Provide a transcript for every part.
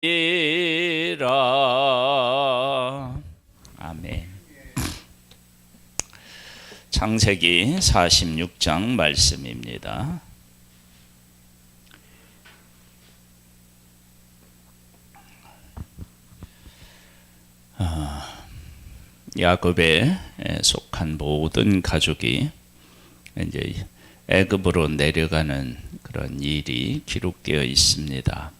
이라 아멘. 창세기 46장 말씀입니다. 아, 야곱에 속한 모든 가족이 이제 애굽으로 내려가는 그런 일이 기록되어 있습니다.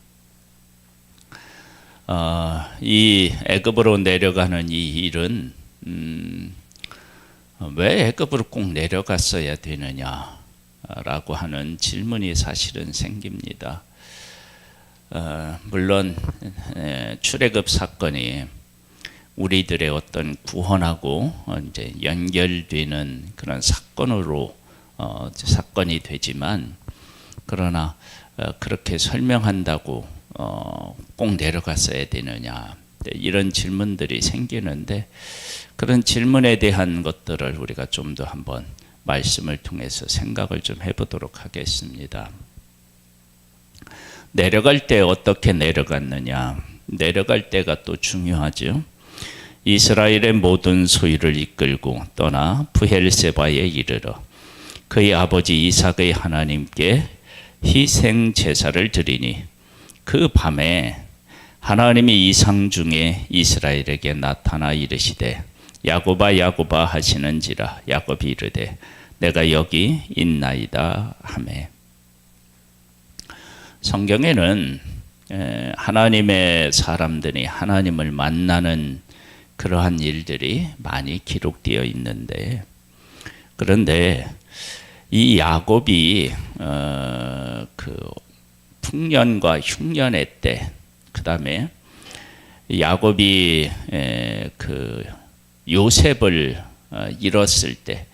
어, 이 애굽으로 내려가는 이 일은 음, 왜 애굽으로 꼭 내려갔어야 되느냐라고 하는 질문이 사실은 생깁니다. 어, 물론 에, 출애굽 사건이 우리들의 어떤 구원하고 어, 이제 연결되는 그런 사건으로 어, 사건이 되지만 그러나 어, 그렇게 설명한다고 어, 꼭 내려갔어야 되느냐 네, 이런 질문들이 생기는데 그런 질문에 대한 것들을 우리가 좀 더 한번 말씀을 통해서 생각을 좀 해보도록 하겠습니다. 내려갈 때 어떻게 내려갔느냐 내려갈 때가 또 중요하죠. 이스라엘의 모든 소유를 이끌고 떠나 부헬세바에 이르러 그의 아버지 이삭의 하나님께 희생 제사를 드리니 그 밤에 하나님이 이상 중에 이스라엘에게 나타나 이르시되 야고바 야고바 하시는지라 야곱이 이르되 내가 여기 있나이다 하매. 성경에는 하나님의 사람들이 하나님을 만나는 그러한 일들이 많이 기록되어 있는데 그런데 이 야곱이 어, 그 풍년과 흉년의 때, 그 다음에 야곱이 그 요셉을 어, 잃었을 때,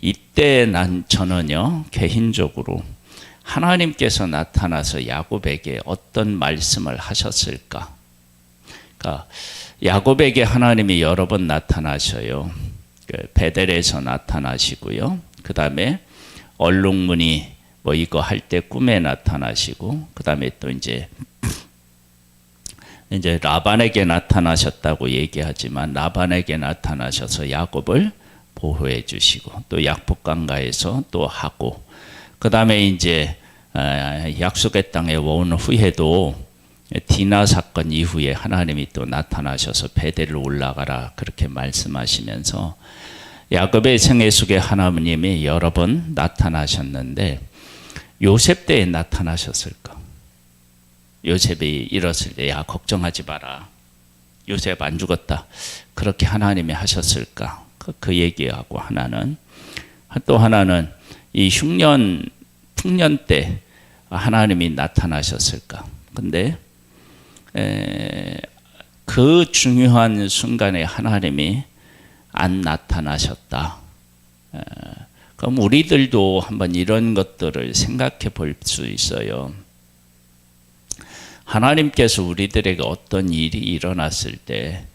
이때 난 저는요 개인적으로 하나님께서 나타나서 야곱에게 어떤 말씀을 하셨을까? 그러니까 야곱에게 하나님이 여러 번 나타나셔요. 그 베델에서 나타나시고요. 그 다음에 얼룩무늬 뭐 이거 할 때 꿈에 나타나시고 그 다음에 또 이제 이제 라반에게 나타나셨다고 얘기하지만 라반에게 나타나셔서 야곱을 보호해 주시고 또 약복강가에서 또 하고 그 다음에 이제 아, 약속의 땅에 온 후에도 디나 사건 이후에 하나님이 또 나타나셔서 베델을 올라가라 그렇게 말씀하시면서 야곱의 생애 속에 하나님이 여러 번 나타나셨는데 요셉 때에 나타나셨을까? 요셉이 잃었을 때, 야, 걱정하지 마라. 요셉 안 죽었다. 그렇게 하나님이 하셨을까? 그, 그 얘기하고 하나는, 또 하나는 이 흉년, 풍년 때 하나님이 나타나셨을까? 근데, 에, 그 중요한 순간에 하나님이 안 나타나셨다. 에, 그럼 우리들도 한번 이런 것들을 생각해 볼 수 있어요. 하나님께서 우리들에게 어떤 일이 일어났을 때,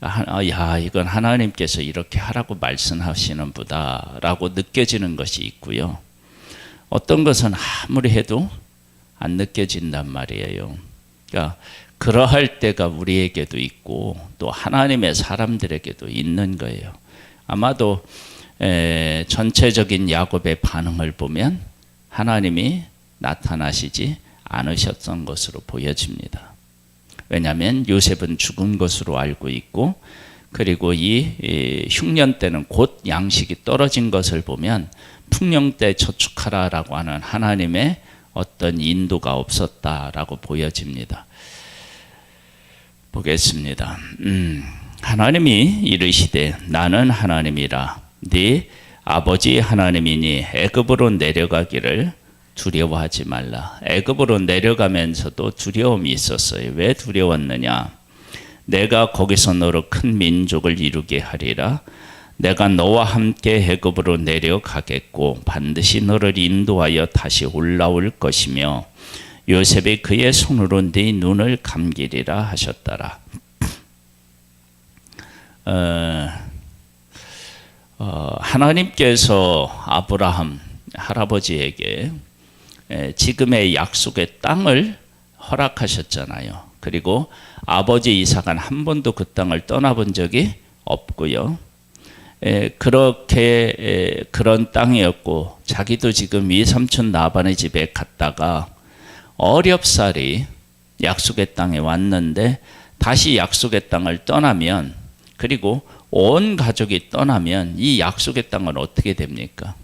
아, 야, 이건 하나님께서 이렇게 하라고 말씀하시는 보다라고 느껴지는 것이 있고요. 어떤 것은 아무리 해도 안 느껴진단 말이에요. 그러니까 그러할 때가 우리에게도 있고 또 하나님의 사람들에게도 있는 거예요. 아마도 에, 전체적인 야곱의 반응을 보면 하나님이 나타나시지 않으셨던 것으로 보여집니다. 왜냐하면 요셉은 죽은 것으로 알고 있고 그리고 이, 이 흉년 때는 곧 양식이 떨어진 것을 보면 풍령 때 저축하라라고 하는 하나님의 어떤 인도가 없었다라고 보여집니다. 보겠습니다. 음, 하나님이 이르시되 나는 하나님이라 네 아버지 하나님이니 애굽으로 내려가기를 두려워하지 말라. 애굽으로 내려가면서도 두려움이 있었어요. 왜 두려웠느냐? 내가 거기서 너로 큰 민족을 이루게 하리라. 내가 너와 함께 애굽으로 내려가겠고 반드시 너를 인도하여 다시 올라올 것이며 요셉이 그의 손으로 네 눈을 감기리라 하셨더라. 어, 어, 하나님께서 아브라함 할아버지에게 지금의 약속의 땅을 허락하셨잖아요. 그리고 아버지 이삭은 한 번도 그 땅을 떠나본 적이 없고요. 에, 그렇게 에, 그런 땅이었고 자기도 지금 위삼촌 나반의 집에 갔다가 어렵사리 약속의 땅에 왔는데 다시 약속의 땅을 떠나면 그리고 온 가족이 떠나면 이 약속의 땅은 어떻게 됩니까?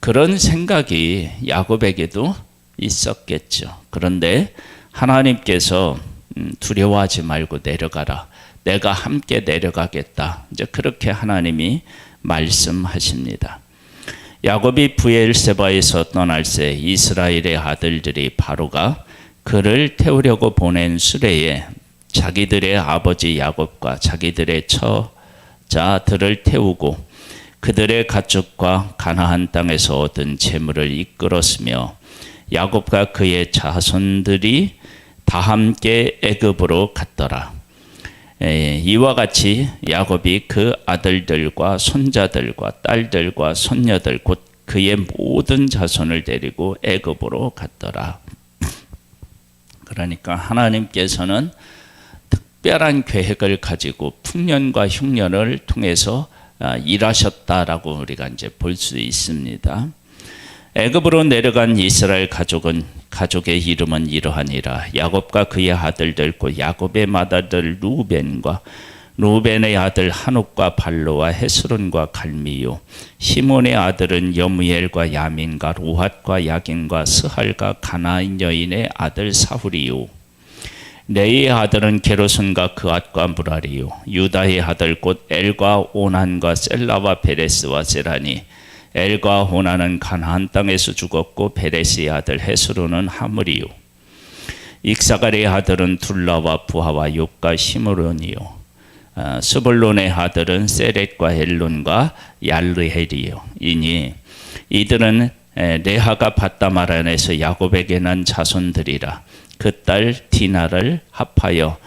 그런 생각이 야곱에게도 있었겠죠. 그런데 하나님께서 음, 두려워하지 말고 내려가라. 내가 함께 내려가겠다. 이제 그렇게 하나님이 말씀하십니다. 야곱이 부엘세바에서 떠날 때 이스라엘의 아들들이 바로가 그를 태우려고 보낸 수레에 자기들의 아버지 야곱과 자기들의 처자들을 태우고 그들의 가축과 가나안 땅에서 얻은 재물을 이끌었으며 야곱과 그의 자손들이 다 함께 애굽으로 갔더라. 에, 이와 같이 야곱이 그 아들들과 손자들과 딸들과 손녀들 곧 그의 모든 자손을 데리고 애굽으로 갔더라. 그러니까 하나님께서는 특별한 계획을 가지고 풍년과 흉년을 통해서 아, 일하셨다라고 우리가 이제 볼 수 있습니다. 애굽으로 내려간 이스라엘 가족은 가족의 이름은 이러하니라. 야곱과 그의 아들들 곧 야곱의 맏아들 루벤과 루벤의 아들 한옥과 발로와 헤스론과 갈미요. 시몬의 아들은 여무엘과 야민과 로핫과 야긴과 스할과 가나인 여인의 아들 사후리요 레이의 아들은 게로슨과 그앗과 무라리요. 유다의 아들 곧 엘과 오난과 셀라와 베레스와 세라니. 엘과 호나는 가나안 땅에서 죽었고 베레스의 아들 헤스로는 하물이요. 익사갈의 아들은 둘라와 부하와 욕과 시므론이요. 어, 스불론의 아들은 세렛과 헬론과 얄르헬이요. 이니 이들은 에, 레하가 바다마란에서 야곱에게 난 자손들이라 그 딸 디나를 합하여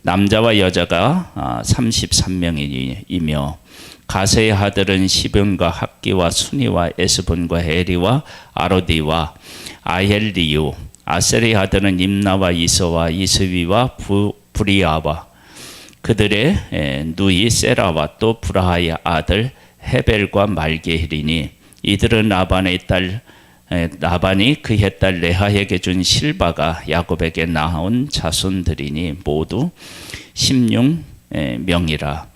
남자와 여자가 아, 33명이며 가세의 아들은 시븐과 학기와 순이와 에스본과 에리와 아로디와 아헬리요 아셀의 아들은 임나와 이서와 이스위와 부, 브리아와 그들의 에, 누이 세라와 또 브라하의 아들 헤벨과 말게힐이니 이들은 라반의 딸 에, 라반이 그의 딸 레하에게 준 실바가 야곱에게 낳은 자손들이니 모두 16명이라.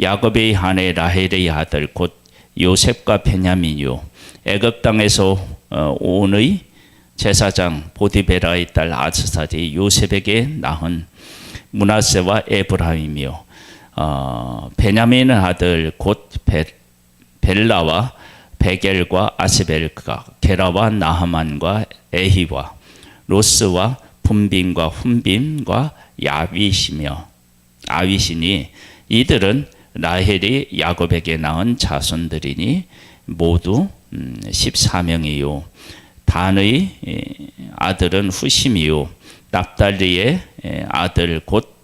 야곱의 아내 라헬의 아들 곧 요셉과 베냐민요. 애굽 땅에서 어, 온의 제사장 보디베라의 딸 아스사디 요셉에게 낳은 문하세와 에브라임이요. 어, 베냐민의 아들 곧 베, 벨라와 베겔과 아스벨과 게라와 나하만과 에히와 로스와 분빔과 훈빔과 야윗이며 아윗이니 이들은 라헬이 야곱에게 낳은 자손들이니 모두 14명이요. 단의 아들은 후심이요. 납달리의 아들 곧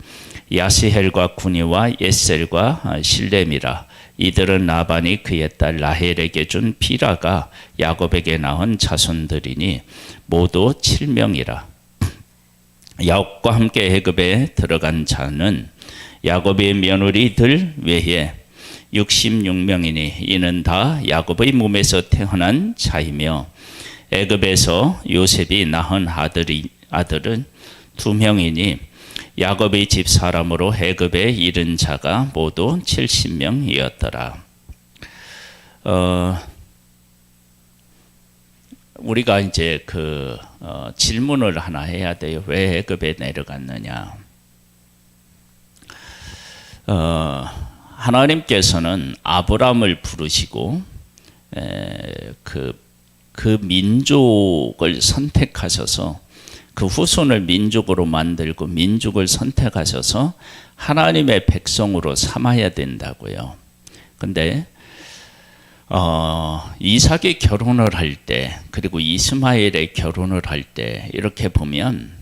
야스헬과 구니와 예셀과 실렘이라. 이들은 나반이 그의 딸 라헬에게 준 비라가 야곱에게 낳은 자손들이니 모두 7명이라. 야곱과 함께 애굽에 들어간 자는 야곱의 며느리들 외에 66명이니 이는 다 야곱의 몸에서 태어난 자이며 애굽에서 요셉이 낳은 아들이 아들은 두 명이니 야곱의 집 사람으로 애굽에 이른 자가 모두 70명이었더라. 어, 우리가 이제 그 어, 질문을 하나 해야 돼요. 왜 애굽에 내려갔느냐? 어, 하나님께서는 아브라함을 부르시고 에, 그, 그 민족을 선택하셔서 그 후손을 민족으로 만들고 민족을 선택하셔서 하나님의 백성으로 삼아야 된다고요. 근데 어, 이삭이 결혼을 할 때, 그리고 이스마엘의 결혼을 할 때, 이렇게 보면,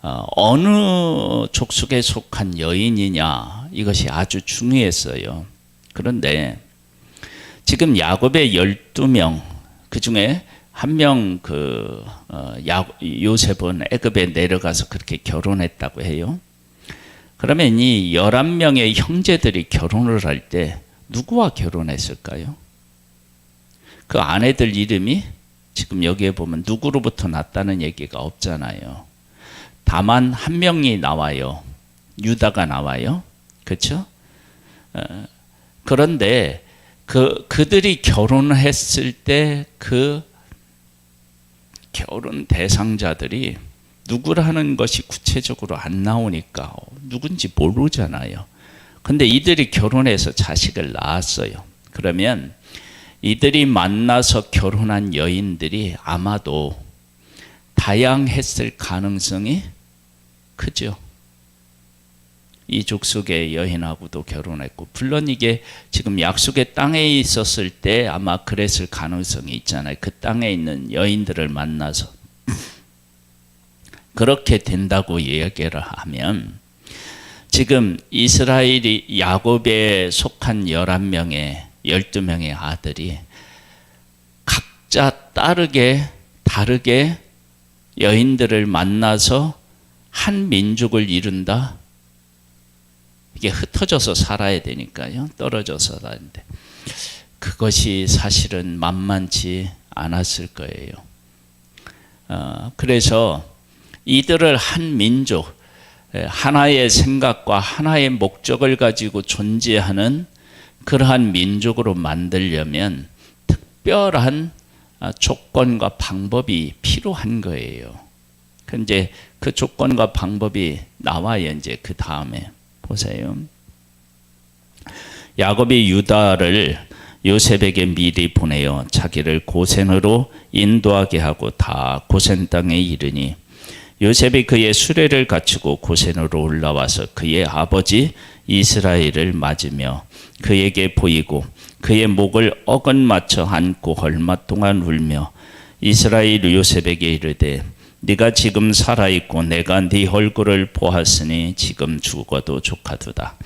어, 어느 족속에 속한 여인이냐, 이것이 아주 중요했어요. 그런데, 지금 야곱의 12명, 그 중에 한 명그 어, 요셉은 애굽에 내려가서 그렇게 결혼했다고 해요. 그러면 이 11명의 형제들이 결혼을 할 때 누구와 결혼했을까요? 그 아내들 이름이 지금 여기에 보면 누구로부터 났다는 얘기가 없잖아요. 다만 한 명이 나와요. 유다가 나와요. 그렇죠? 어, 그런데 그 그들이 결혼을 했을 때그 결혼 대상자들이 누구라는 것이 구체적으로 안 나오니까 누군지 모르잖아요. 근데 이들이 결혼해서 자식을 낳았어요. 그러면 이들이 만나서 결혼한 여인들이 아마도 다양했을 가능성이 크죠. 이 족속의 여인하고도 결혼했고 물론 이게 지금 약속의 땅에 있었을 때 아마 그랬을 가능성이 있잖아요. 그 땅에 있는 여인들을 만나서 그렇게 된다고 이야기를 하면 지금 이스라엘이 야곱에 속한 11명의 12명의 아들이 각자 따르게 다르게 여인들을 만나서 한 민족을 이룬다. 이게 흩어져서 살아야 되니까요. 떨어져서 사는데 그것이 사실은 만만치 않았을 거예요. 어, 그래서 이들을 한 민족, 하나의 생각과 하나의 목적을 가지고 존재하는 그러한 민족으로 만들려면 특별한 아, 조건과 방법이 필요한 거예요. 근데 그 조건과 방법이 나와요. 이제 그 다음에 보세요. 야곱이 유다를 요셉에게 미리 보내어 자기를 고센으로 인도하게 하고 다 고센 땅에 이르니 요셉이 그의 수레를 갖추고 고센으로 올라와서 그의 아버지 이스라엘을 맞으며 그에게 보이고 그의 목을 어긋 맞춰 안고 얼마 동안 울며 이스라엘 요셉에게 이르되 네가 지금 살아 있고 내가 네 얼굴을 보았으니 지금 죽어도 조카도다.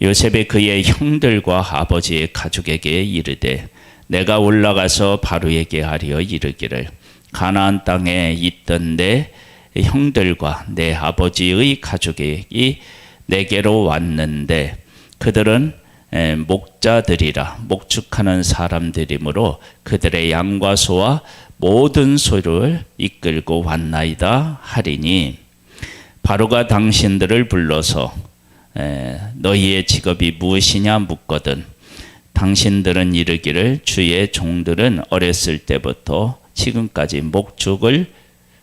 요셉이 그의 형들과 아버지의 가족에게 이르되 내가 올라가서 바로에게 하려 이르기를 가나안 땅에 있던 내 형들과 내 아버지의 가족이 내게로 왔는데 그들은 목자들이라 목축하는 사람들이므로 그들의 양과 소와 모든 소를 이끌고 왔나이다 하리니 바로가 당신들을 불러서 너희의 직업이 무엇이냐 묻거든 당신들은 이르기를 주의 종들은 어렸을 때부터 지금까지 목축을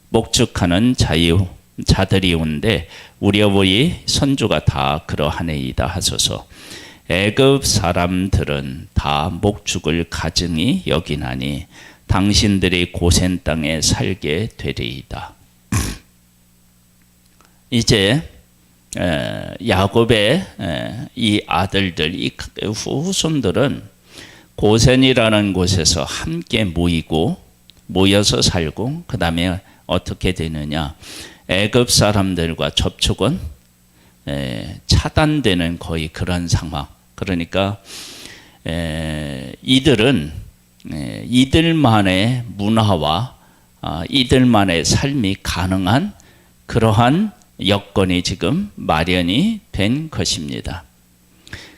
목축하는 자유 자들이온데 우리 어버이 선조가 다 그러하네이다 하소서. 애굽 사람들은 다 목축을 가증히 여기나니 당신들이 고센 땅에 살게 되리이다. 이제 야곱의 이 아들들, 이 후손들은 고센이라는 곳에서 함께 모이고 모여서 살고 그 다음에 어떻게 되느냐? 애굽 사람들과 접촉은 차단되는 거의 그런 상황. 그러니까 이들은 이들만의 문화와 아, 이들만의 삶이 가능한 그러한 여건이 지금 마련이 된 것입니다.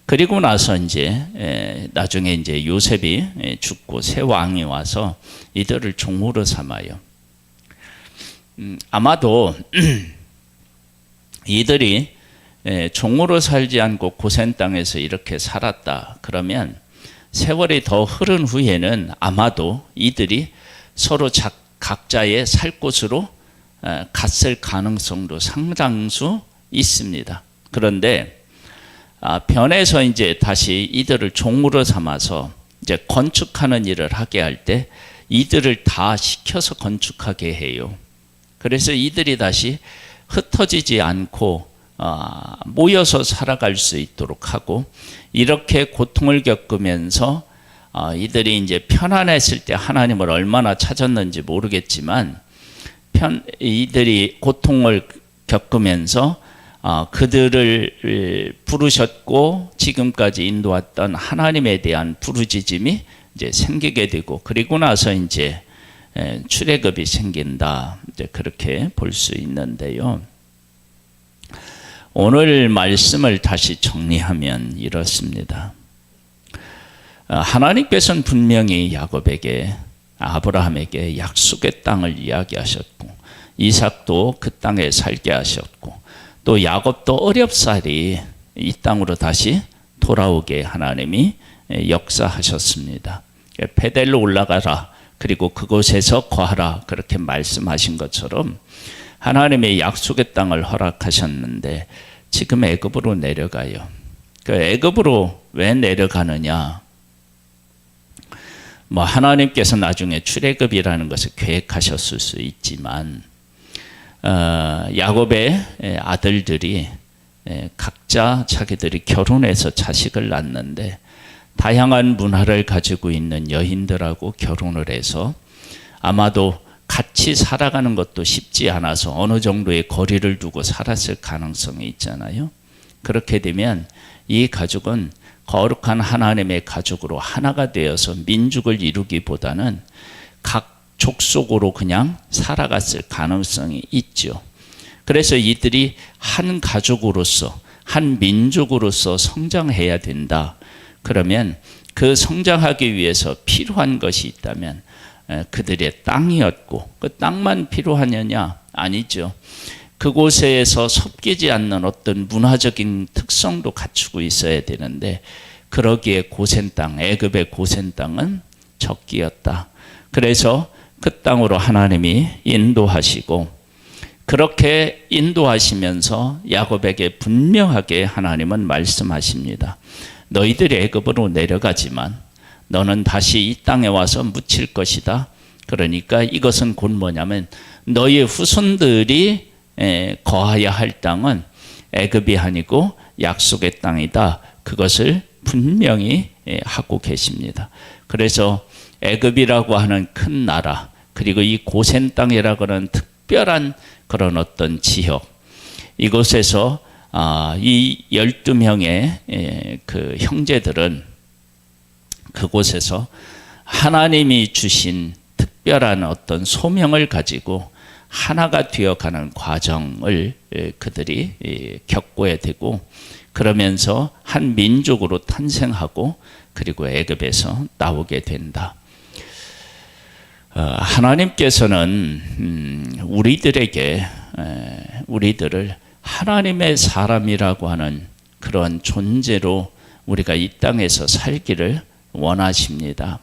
그리고 나서 이제 나중에 이제 요셉이 죽고 새 왕이 와서 이들을 종으로 삼아요. 음, 아마도 이들이 예, 종으로 살지 않고 고센 땅에서 이렇게 살았다. 그러면 세월이 더 흐른 후에는 아마도 이들이 서로 자, 각자의 살 곳으로 어, 갔을 가능성도 상당수 있습니다. 그런데 아, 변해서 이제 다시 이들을 종으로 삼아서 이제 건축하는 일을 하게 할 때 이들을 다 시켜서 건축하게 해요. 그래서 이들이 다시 흩어지지 않고 어, 모여서 살아갈 수 있도록 하고 이렇게 고통을 겪으면서 어, 이들이 이제 편안했을 때 하나님을 얼마나 찾았는지 모르겠지만 편, 이들이 고통을 겪으면서 어, 그들을 부르셨고 지금까지 인도왔던 하나님에 대한 부르짖음이 이제 생기게 되고 그리고 나서 이제 에, 출애굽이 생긴다. 이제 그렇게 볼 수 있는데요. 오늘 말씀을 다시 정리하면 이렇습니다. 어, 하나님께서는 분명히 야곱에게 아브라함에게 약속의 땅을 이야기하셨고 이삭도 그 땅에 살게 하셨고 또 야곱도 어렵사리 이 땅으로 다시 돌아오게 하나님이 역사하셨습니다. 베델로 올라가라 그리고 그곳에서 거하라 그렇게 말씀하신 것처럼 하나님의 약속의 땅을 허락하셨는데 지금 애굽으로 내려가요. 그 애굽으로 왜 내려가느냐? 뭐 하나님께서 나중에 출애굽이라는 것을 계획하셨을 수 있지만 어, 야곱의 아들들이 각자 자기들이 결혼해서 자식을 낳는데 다양한 문화를 가지고 있는 여인들하고 결혼을 해서 아마도 같이 살아가는 것도 쉽지 않아서 어느 정도의 거리를 두고 살았을 가능성이 있잖아요. 그렇게 되면 이 가족은 거룩한 하나님의 가족으로 하나가 되어서 민족을 이루기보다는 각 족속으로 그냥 살아갔을 가능성이 있죠. 그래서 이들이 한 가족으로서 한 민족으로서 성장해야 된다. 그러면 그 성장하기 위해서 필요한 것이 있다면 그들의 땅이었고 그 땅만 필요하느냐 아니죠. 그곳에서 섞이지 않는 어떤 문화적인 특성도 갖추고 있어야 되는데 그러기에 고센 땅, 애굽의 고센 땅은 적기였다. 그래서 그 땅으로 하나님이 인도하시고 그렇게 인도하시면서 야곱에게 분명하게 하나님은 말씀하십니다. 너희들이 애굽으로 내려가지만 너는 다시 이 땅에 와서 묻힐 것이다. 그러니까 이것은 곧 뭐냐면 너희 후손들이 거하야 할 땅은 애굽이 아니고 약속의 땅이다. 그것을 분명히 하고 계십니다. 그래서 애굽이라고 하는 큰 나라 그리고 이 고센 땅이라고 하는 특별한 그런 어떤 지역 이곳에서 아, 이 12명의 그 형제들은 그곳에서 하나님이 주신 특별한 어떤 소명을 가지고 하나가 되어가는 과정을 그들이 겪고야 되고 그러면서 한 민족으로 탄생하고 그리고 애굽에서 나오게 된다. 어, 하나님께서는 음, 우리들에게 우리들을 하나님의 사람이라고 하는 그런 존재로 우리가 이 땅에서 살기를 원하십니다.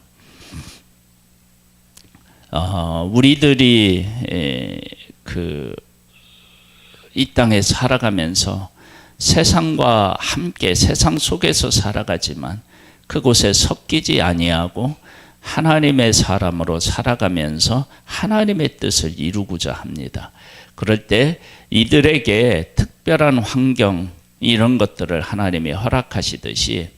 어, 우리들이 그 이 땅에 살아가면서 세상과 함께 세상 속에서 살아가지만 그곳에 섞이지 아니하고 하나님의 사람으로 살아가면서 하나님의 뜻을 이루고자 합니다. 그럴 때 이들에게 특별한 환경 이런 것들을 하나님이 허락하시듯이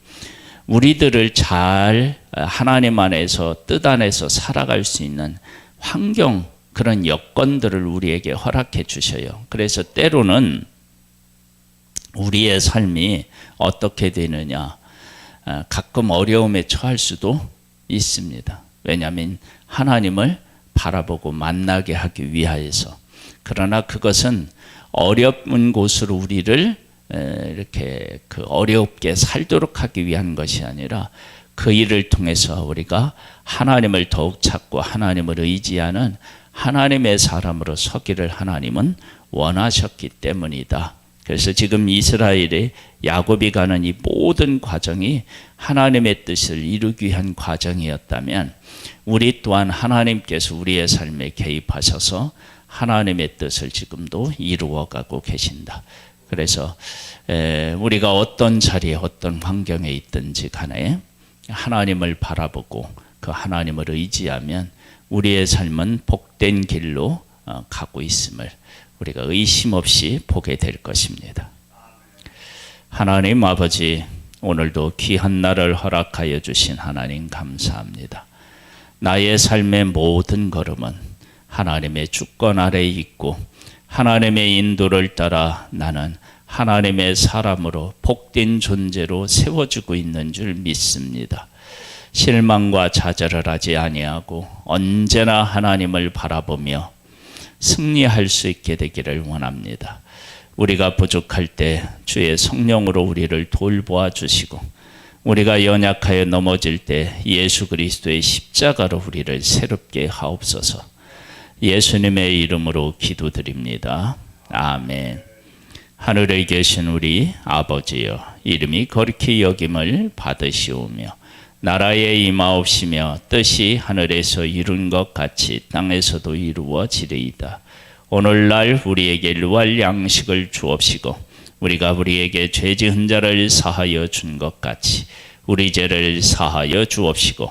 우리들을 잘 하나님 안에서 뜻 안에서 살아갈 수 있는 환경 그런 여건들을 우리에게 허락해 주셔요. 그래서 때로는 우리의 삶이 어떻게 되느냐 아, 가끔 어려움에 처할 수도 있습니다. 왜냐하면 하나님을 바라보고 만나게 하기 위하여서 그러나 그것은 어려운 곳으로 우리를 이렇게 그 어렵게 살도록 하기 위한 것이 아니라 그 일을 통해서 우리가 하나님을 더욱 찾고 하나님을 의지하는 하나님의 사람으로 서기를 하나님은 원하셨기 때문이다. 그래서 지금 이스라엘의 야곱이 가는 이 모든 과정이 하나님의 뜻을 이루기 위한 과정이었다면 우리 또한 하나님께서 우리의 삶에 개입하셔서 하나님의 뜻을 지금도 이루어가고 계신다. 그래서 우리가 어떤 자리에 어떤 환경에 있든지 간에 하나님을 바라보고 그 하나님을 의지하면 우리의 삶은 복된 길로 어, 가고 있음을 우리가 의심 없이 보게 될 것입니다. 하나님 아버지 오늘도 귀한 날을 허락하여 주신 하나님 감사합니다. 나의 삶의 모든 걸음은 하나님의 주권 아래 있고 하나님의 인도를 따라 나는 하나님의 사람으로 복된 존재로 세워지고 있는 줄 믿습니다. 실망과 좌절을 하지 아니하고 언제나 하나님을 바라보며 승리할 수 있게 되기를 원합니다. 우리가 부족할 때 주의 성령으로 우리를 돌보아 주시고 우리가 연약하여 넘어질 때 예수 그리스도의 십자가로 우리를 새롭게 하옵소서. 예수님의 이름으로 기도드립니다. 아멘. 하늘에 계신 우리 아버지여 이름이 거룩히 여김을 받으시오며 나라에 임하옵시며 뜻이 하늘에서 이룬 것 같이 땅에서도 이루어지리이다. 오늘날 우리에게 일할 양식을 주옵시고 우리가 우리에게 죄 지은 자를 사하여 준 것 같이 우리 죄를 사하여 주옵시고